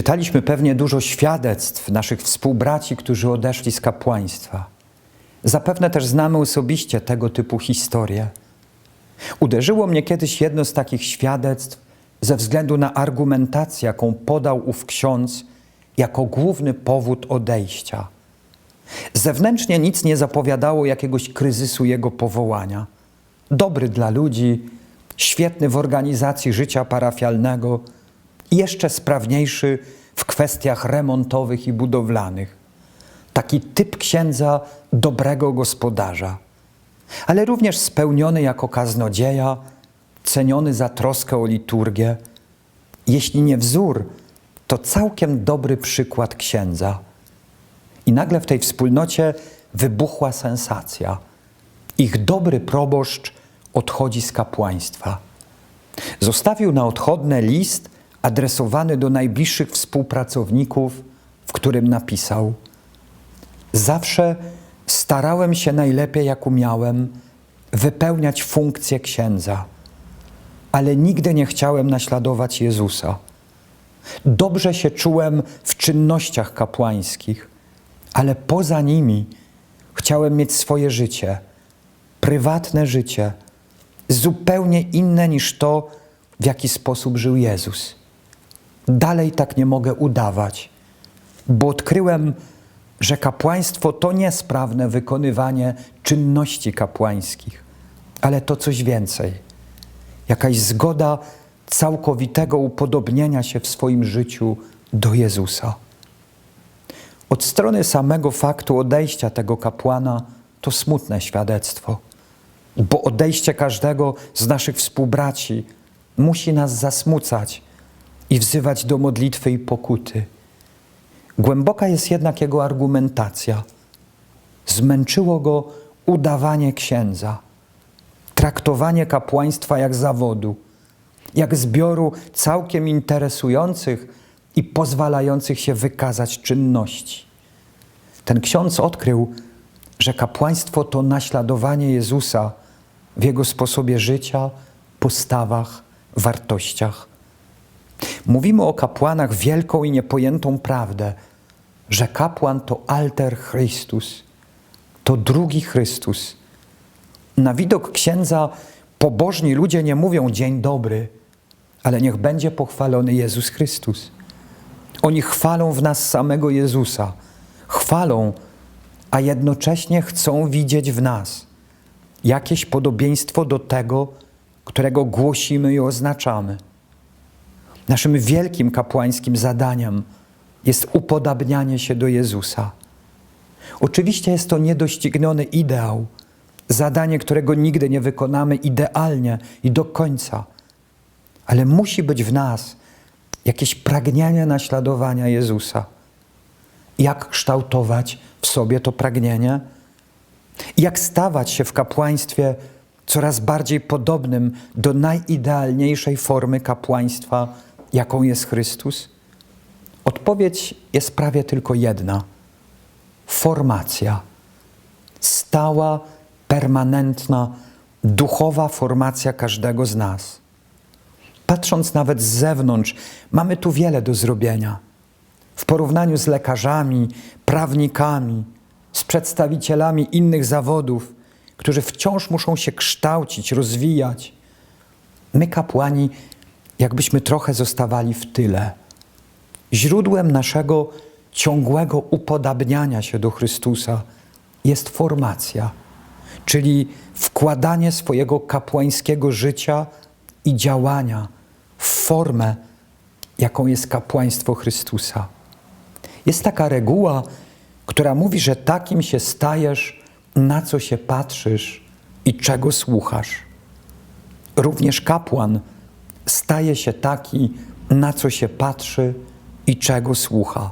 Czytaliśmy pewnie dużo świadectw naszych współbraci, którzy odeszli z kapłaństwa. Zapewne też znamy osobiście tego typu historie. Uderzyło mnie kiedyś jedno z takich świadectw ze względu na argumentację, jaką podał ów ksiądz jako główny powód odejścia. Zewnętrznie nic nie zapowiadało jakiegoś kryzysu jego powołania. Dobry dla ludzi, świetny w organizacji życia parafialnego jeszcze sprawniejszy w kwestiach remontowych i budowlanych. Taki typ księdza dobrego gospodarza, ale również spełniony jako kaznodzieja, ceniony za troskę o liturgię. Jeśli nie wzór, to całkiem dobry przykład księdza. I nagle w tej wspólnocie wybuchła sensacja. Ich dobry proboszcz odchodzi z kapłaństwa. Zostawił na odchodne list adresowany do najbliższych współpracowników, w którym napisał: Zawsze starałem się najlepiej, jak umiałem, wypełniać funkcję księdza, ale nigdy nie chciałem naśladować Jezusa. Dobrze się czułem w czynnościach kapłańskich, ale poza nimi chciałem mieć swoje życie, prywatne życie, zupełnie inne niż to, w jaki sposób żył Jezus. Dalej tak nie mogę udawać, bo odkryłem, że kapłaństwo to nie sprawne wykonywanie czynności kapłańskich, ale to coś więcej. Jakaś zgoda całkowitego upodobnienia się w swoim życiu do Jezusa. Od strony samego faktu odejścia tego kapłana to smutne świadectwo, bo odejście każdego z naszych współbraci musi nas zasmucać i wzywać do modlitwy i pokuty. Głęboka jest jednak jego argumentacja. Zmęczyło go udawanie księdza, traktowanie kapłaństwa jak zawodu, jak zbioru całkiem interesujących i pozwalających się wykazać czynności. Ten ksiądz odkrył, że kapłaństwo to naśladowanie Jezusa w jego sposobie życia, postawach, wartościach. Mówimy o kapłanach wielką i niepojętą prawdę, że kapłan to alter Chrystus, to drugi Chrystus. Na widok księdza pobożni ludzie nie mówią dzień dobry, ale niech będzie pochwalony Jezus Chrystus. Oni chwalą w nas samego Jezusa, chwalą, a jednocześnie chcą widzieć w nas jakieś podobieństwo do tego, którego głosimy i oznaczamy. Naszym wielkim kapłańskim zadaniem jest upodabnianie się do Jezusa. Oczywiście jest to niedościgniony ideał, zadanie, którego nigdy nie wykonamy idealnie i do końca, ale musi być w nas jakieś pragnienie naśladowania Jezusa. Jak kształtować w sobie to pragnienie? Jak stawać się w kapłaństwie coraz bardziej podobnym do najidealniejszej formy kapłaństwa, jaką jest Chrystus? Odpowiedź jest prawie tylko jedna: formacja. Stała, permanentna, duchowa formacja każdego z nas. Patrząc nawet z zewnątrz, mamy tu wiele do zrobienia. W porównaniu z lekarzami, prawnikami, z przedstawicielami innych zawodów, którzy wciąż muszą się kształcić, rozwijać, my, kapłani, jakbyśmy trochę zostawali w tyle. Źródłem naszego ciągłego upodabniania się do Chrystusa jest formacja, czyli wkładanie swojego kapłańskiego życia i działania w formę, jaką jest kapłaństwo Chrystusa. Jest taka reguła, która mówi, że takim się stajesz, na co się patrzysz i czego słuchasz. Również kapłan staje się taki, na co się patrzy i czego słucha.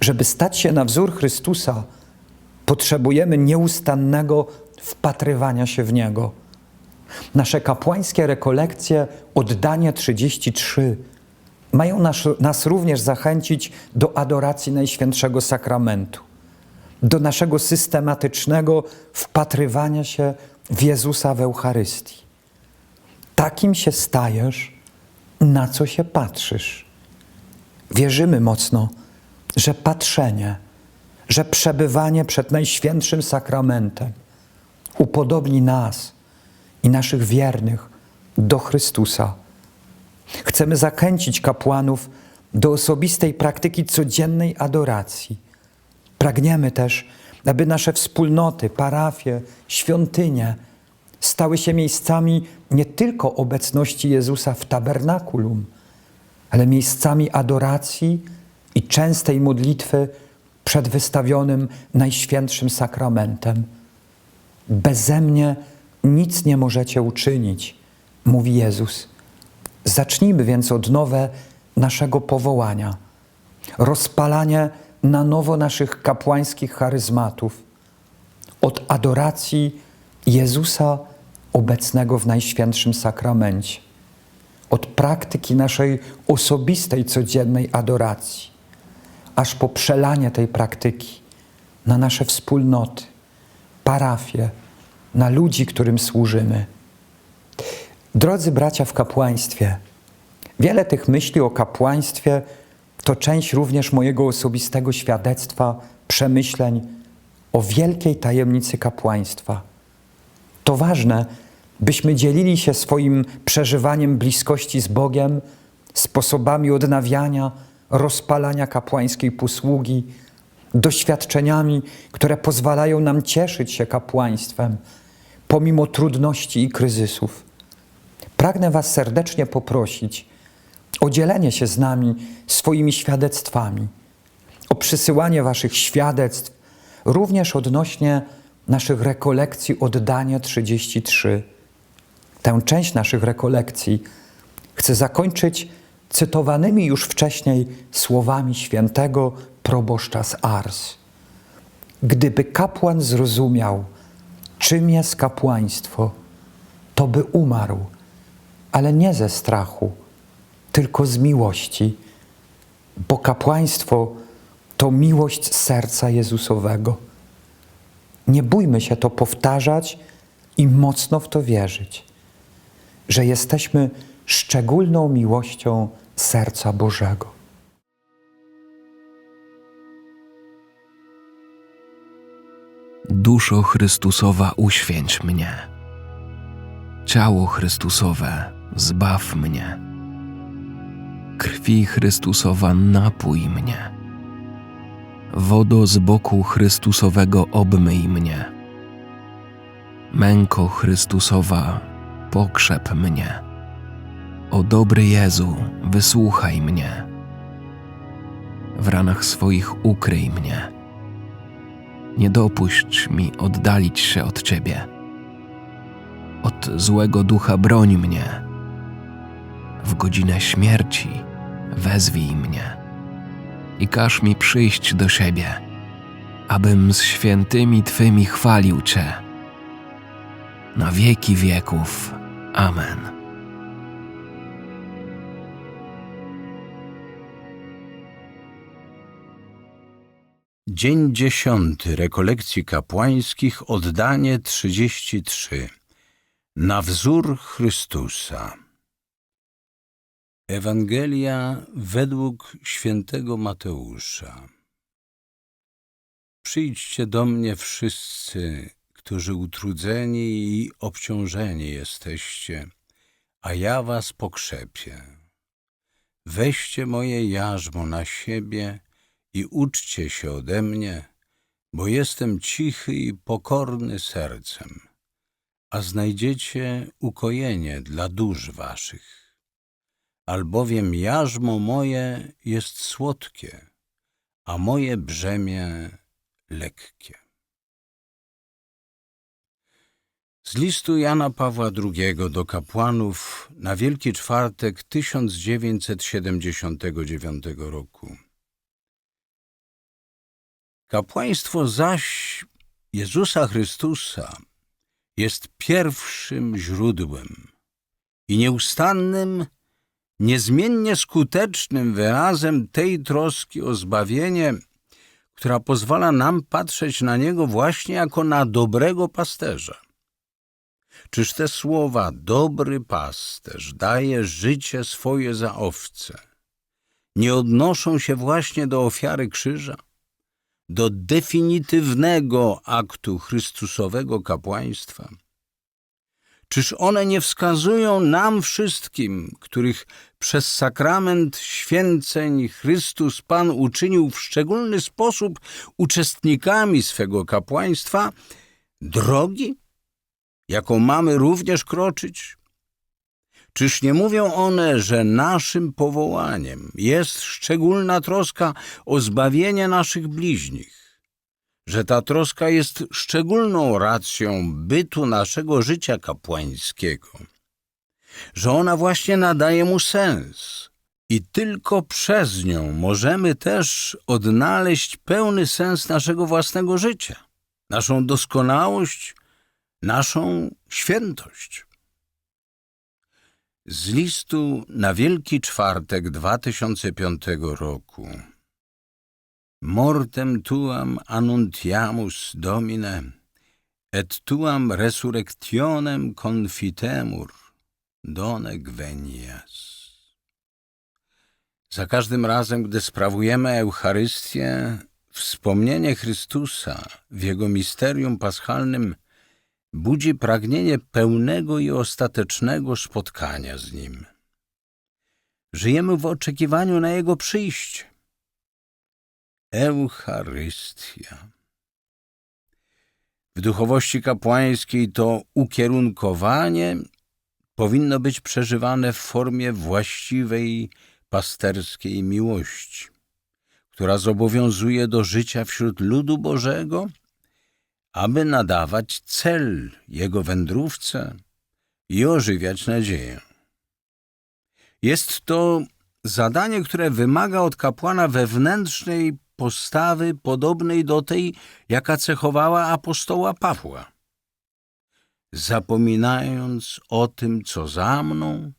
Żeby stać się na wzór Chrystusa, potrzebujemy nieustannego wpatrywania się w Niego. Nasze kapłańskie rekolekcje, oddanie 33, mają nas, nas również zachęcić do adoracji Najświętszego Sakramentu, do naszego systematycznego wpatrywania się w Jezusa w Eucharystii. Takim się stajesz, na co się patrzysz. Wierzymy mocno, że patrzenie, że przebywanie przed Najświętszym Sakramentem upodobni nas i naszych wiernych do Chrystusa. Chcemy zachęcić kapłanów do osobistej praktyki codziennej adoracji. Pragniemy też, aby nasze wspólnoty, parafie, świątynie stały się miejscami nie tylko obecności Jezusa w tabernakulum, ale miejscami adoracji i częstej modlitwy przed wystawionym Najświętszym Sakramentem. Beze mnie nic nie możecie uczynić, mówi Jezus. Zacznijmy więc od nowe naszego powołania, rozpalanie na nowo naszych kapłańskich charyzmatów, od adoracji Jezusa obecnego w Najświętszym Sakramencie, od praktyki naszej osobistej, codziennej adoracji, aż po przelanie tej praktyki na nasze wspólnoty, parafie, na ludzi, którym służymy. Drodzy bracia w kapłaństwie, wiele tych myśli o kapłaństwie to część również mojego osobistego świadectwa, przemyśleń o wielkiej tajemnicy kapłaństwa. To ważne, byśmy dzielili się swoim przeżywaniem bliskości z Bogiem, sposobami odnawiania, rozpalania kapłańskiej posługi, doświadczeniami, które pozwalają nam cieszyć się kapłaństwem pomimo trudności i kryzysów. Pragnę Was serdecznie poprosić o dzielenie się z nami swoimi świadectwami, o przysyłanie Waszych świadectw, również odnośnie naszych rekolekcji oddania 33. Tę część naszych rekolekcji chcę zakończyć cytowanymi już wcześniej słowami świętego proboszcza z Ars. Gdyby kapłan zrozumiał, czym jest kapłaństwo, to by umarł, ale nie ze strachu, tylko z miłości, bo kapłaństwo to miłość serca Jezusowego. Nie bójmy się to powtarzać i mocno w to wierzyć, że jesteśmy szczególną miłością serca Bożego. Duszo Chrystusowa, uświęć mnie. Ciało Chrystusowe, zbaw mnie. Krwi Chrystusowa, napój mnie. Wodo z boku Chrystusowego, obmyj mnie. Męko Chrystusowa, pokrzep mnie. O dobry Jezu, wysłuchaj mnie. W ranach swoich ukryj mnie nie dopuść mi oddalić się od Ciebie. Od złego ducha broń mnie. W godzinę śmierci wezwij mnie i każ mi przyjść do siebie, abym z świętymi Twymi chwalił Cię. Na wieki wieków. Amen. Dzień dziesiąty rekolekcji kapłańskich, oddanie 33. Na wzór Chrystusa. Ewangelia według świętego Mateusza. Przyjdźcie do mnie wszyscy, którzy utrudzeni i obciążeni jesteście, a ja was pokrzepię. Weźcie moje jarzmo na siebie i uczcie się ode mnie, bo jestem cichy i pokorny sercem, a znajdziecie ukojenie dla dusz waszych. Albowiem jarzmo moje jest słodkie, a moje brzemię lekkie. Z listu Jana Pawła II do kapłanów na Wielki Czwartek 1979 roku. Kapłaństwo zaś Jezusa Chrystusa jest pierwszym źródłem i nieustannym, niezmiennie skutecznym wyrazem tej troski o zbawienie, która pozwala nam patrzeć na Niego właśnie jako na dobrego pasterza. Czyż te słowa dobry pasterz daje życie swoje za owce, nie odnoszą się właśnie do ofiary krzyża, do definitywnego aktu Chrystusowego kapłaństwa? Czyż one nie wskazują nam wszystkim, których przez sakrament święceń Chrystus Pan uczynił w szczególny sposób uczestnikami swego kapłaństwa, drogi, jaką mamy również kroczyć? Czyż nie mówią one, że naszym powołaniem jest szczególna troska o zbawienie naszych bliźnich, że ta troska jest szczególną racją bytu naszego życia kapłańskiego, że ona właśnie nadaje mu sens i tylko przez nią możemy też odnaleźć pełny sens naszego własnego życia, naszą doskonałość, naszą świętość. Z listu na Wielki Czwartek 2005 roku. Mortem tuam annuntiamus Domine, et tuam resurrectionem confitemur, donec venias. Za każdym razem, gdy sprawujemy Eucharystię, wspomnienie Chrystusa w Jego misterium paschalnym budzi pragnienie pełnego i ostatecznego spotkania z Nim. Żyjemy w oczekiwaniu na Jego przyjście. Eucharystia. W duchowości kapłańskiej to ukierunkowanie powinno być przeżywane w formie właściwej pasterskiej miłości, która zobowiązuje do życia wśród ludu Bożego, aby nadawać cel jego wędrówce i ożywiać nadzieję. Jest to zadanie, które wymaga od kapłana wewnętrznej postawy podobnej do tej, jaka cechowała apostoła Pawła. Zapominając o tym, co za mną,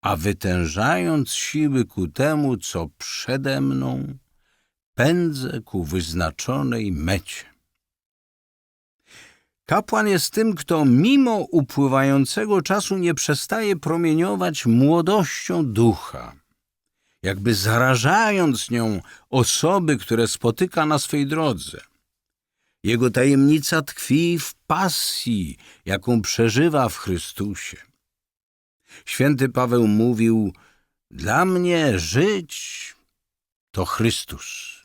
a wytężając siły ku temu, co przede mną, pędzę ku wyznaczonej mecie. Kapłan jest tym, kto mimo upływającego czasu nie przestaje promieniować młodością ducha, jakby zarażając nią osoby, które spotyka na swej drodze. Jego tajemnica tkwi w pasji, jaką przeżywa w Chrystusie. Święty Paweł mówił: Dla mnie żyć to Chrystus.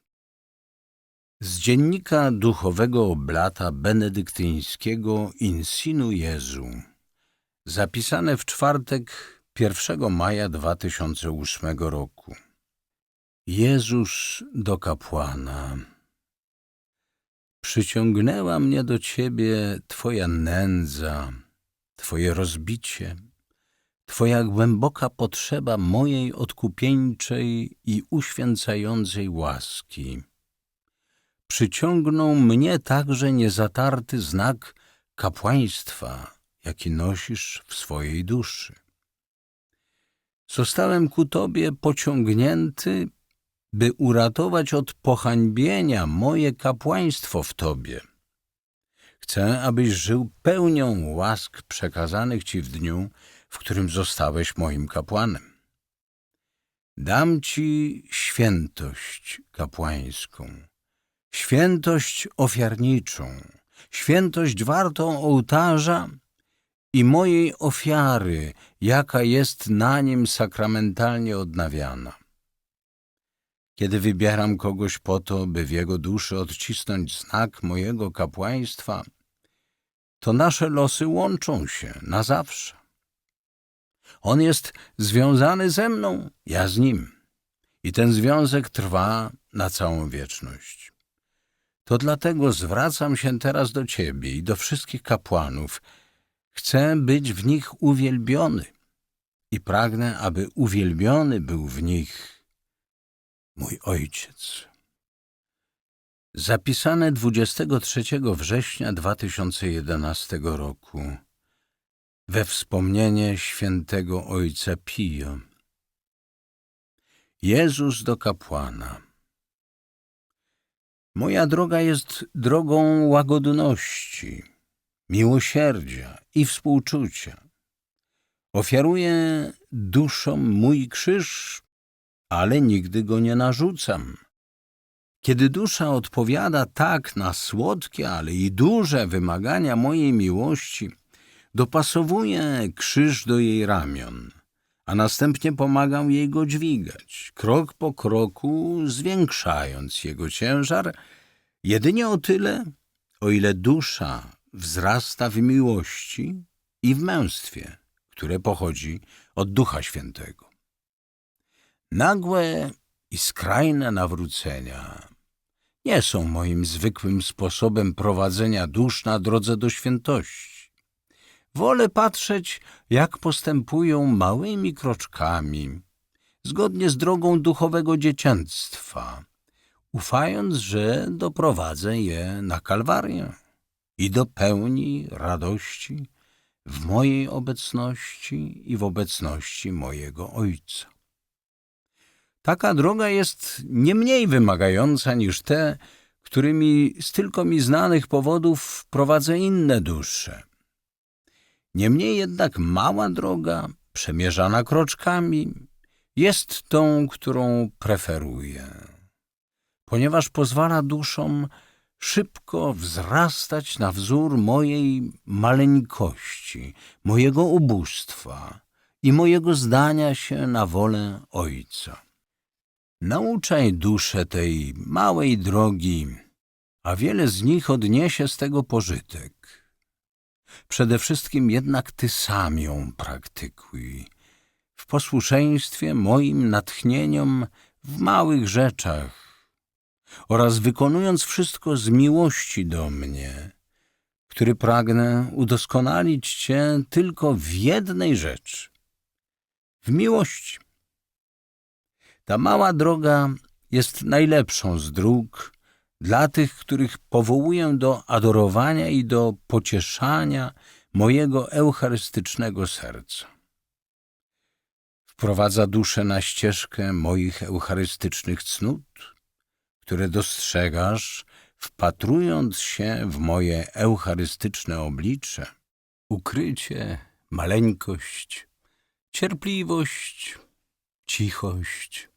Z dziennika duchowego oblata benedyktyńskiego Insinu Jezu, zapisane w czwartek 1 maja 2008 roku. Jezus do kapłana. Przyciągnęła mnie do Ciebie Twoja nędza, Twoje rozbicie, Twoja głęboka potrzeba mojej odkupieńczej i uświęcającej łaski przyciągnął mnie także niezatarty znak kapłaństwa, jaki nosisz w swojej duszy. Zostałem ku Tobie pociągnięty, by uratować od pohańbienia moje kapłaństwo w Tobie. Chcę, abyś żył pełnią łask przekazanych Ci w dniu, w którym zostałeś moim kapłanem. Dam Ci świętość kapłańską świętość ofiarniczą, świętość wartą ołtarza i mojej ofiary, jaka jest na nim sakramentalnie odnawiana. Kiedy wybieram kogoś po to, by w jego duszy odcisnąć znak mojego kapłaństwa, to nasze losy łączą się na zawsze. On jest związany ze mną, ja z nim, i ten związek trwa na całą wieczność. To dlatego zwracam się teraz do Ciebie i do wszystkich kapłanów. Chcę być w nich uwielbiony i pragnę, aby uwielbiony był w nich mój Ojciec. Zapisane 23 września 2011 roku we wspomnienie świętego Ojca Pio. Jezus do kapłana. Moja droga jest drogą łagodności, miłosierdzia i współczucia. Ofiaruję duszom mój krzyż, ale nigdy go nie narzucam. Kiedy dusza odpowiada tak na słodkie, ale i duże wymagania mojej miłości, dopasowuję krzyż do jej ramion, a następnie pomagam jej go dźwigać, krok po kroku zwiększając jego ciężar, jedynie o tyle, o ile dusza wzrasta w miłości i w męstwie, które pochodzi od Ducha Świętego. Nagłe i skrajne nawrócenia nie są moim zwykłym sposobem prowadzenia dusz na drodze do świętości. Wolę patrzeć, jak postępują małymi kroczkami, zgodnie z drogą duchowego dziecięctwa, ufając, że doprowadzę je na Kalwarię i do pełni radości w mojej obecności i w obecności mojego Ojca. Taka droga jest nie mniej wymagająca niż te, którymi z tylko mi znanych powodów prowadzę inne dusze. Niemniej jednak mała droga, przemierzana kroczkami, jest tą, którą preferuję, ponieważ pozwala duszom szybko wzrastać na wzór mojej maleńkości, mojego ubóstwa i mojego zdania się na wolę Ojca. Nauczaj duszę tej małej drogi, a wiele z nich odniesie z tego pożytek. Przede wszystkim jednak ty sam ją praktykuj, w posłuszeństwie moim natchnieniom w małych rzeczach oraz wykonując wszystko z miłości do mnie, który pragnę udoskonalić Cię tylko w jednej rzeczy w miłości. Ta mała droga jest najlepszą z dróg dla tych, których powołuję do adorowania i do pocieszania mojego eucharystycznego serca. Wprowadza duszę na ścieżkę moich eucharystycznych cnót, które dostrzegasz, wpatrując się w moje eucharystyczne oblicze, ukrycie, maleńkość, cierpliwość, cichość,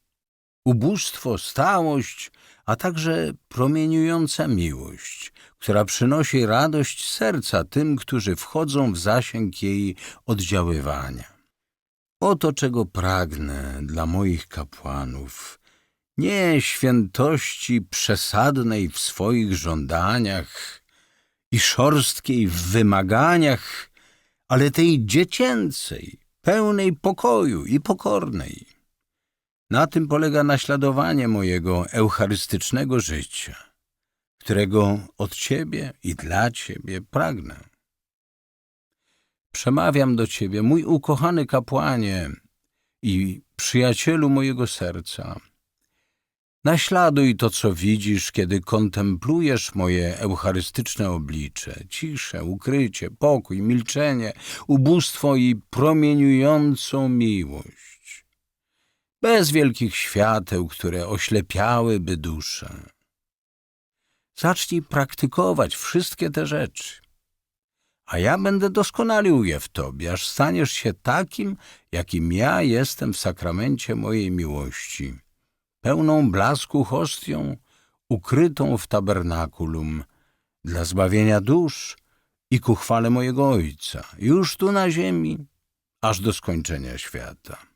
ubóstwo, stałość, a także promieniująca miłość, która przynosi radość serca tym, którzy wchodzą w zasięg jej oddziaływania. Oto czego pragnę dla moich kapłanów. Nie świętości przesadnej w swoich żądaniach i szorstkiej w wymaganiach, ale tej dziecięcej, pełnej pokoju i pokornej. Na tym polega naśladowanie mojego eucharystycznego życia, którego od Ciebie i dla Ciebie pragnę. Przemawiam do Ciebie, mój ukochany kapłanie i przyjacielu mojego serca. Naśladuj to, co widzisz, kiedy kontemplujesz moje eucharystyczne oblicze, ciszę, ukrycie, pokój, milczenie, ubóstwo i promieniującą miłość. Bez wielkich świateł, które oślepiałyby duszę. Zacznij praktykować wszystkie te rzeczy, a ja będę doskonalił je w tobie, aż staniesz się takim, jakim ja jestem w sakramencie mojej miłości pełną blasku hostią, ukrytą w tabernakulum, dla zbawienia dusz i ku chwale mojego Ojca, już tu na ziemi, aż do skończenia świata.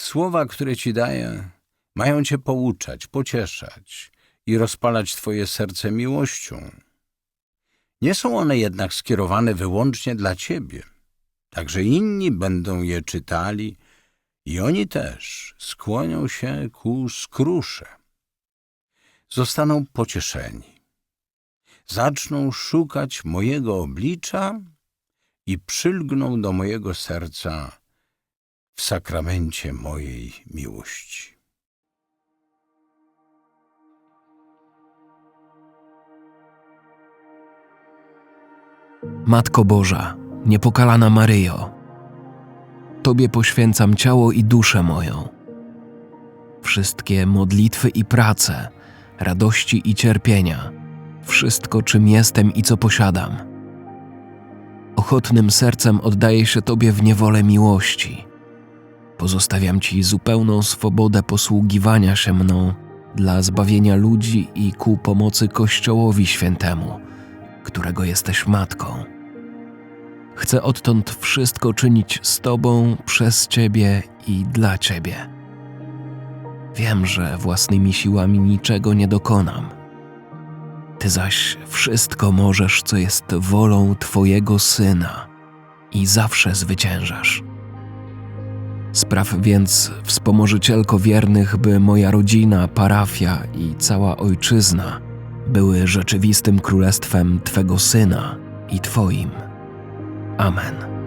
Słowa, które Ci daję, mają Cię pouczać, pocieszać i rozpalać Twoje serce miłością. Nie są one jednak skierowane wyłącznie dla Ciebie, także inni będą je czytali i oni też skłonią się ku skrusze. Zostaną pocieszeni. Zaczną szukać mojego oblicza i przylgną do mojego serca w sakramencie mojej miłości. Matko Boża, niepokalana Maryjo, Tobie poświęcam ciało i duszę moją. Wszystkie modlitwy i prace, radości i cierpienia, wszystko, czym jestem i co posiadam. Ochotnym sercem oddaję się Tobie w niewolę miłości. Pozostawiam Ci zupełną swobodę posługiwania się mną dla zbawienia ludzi i ku pomocy Kościołowi Świętemu, którego jesteś matką. Chcę odtąd wszystko czynić z Tobą, przez Ciebie i dla Ciebie. Wiem, że własnymi siłami niczego nie dokonam. Ty zaś wszystko możesz, co jest wolą Twojego Syna i zawsze zwyciężasz. Spraw więc, wspomożycielko wiernych, by moja rodzina, parafia i cała ojczyzna były rzeczywistym królestwem Twego Syna i Twoim. Amen.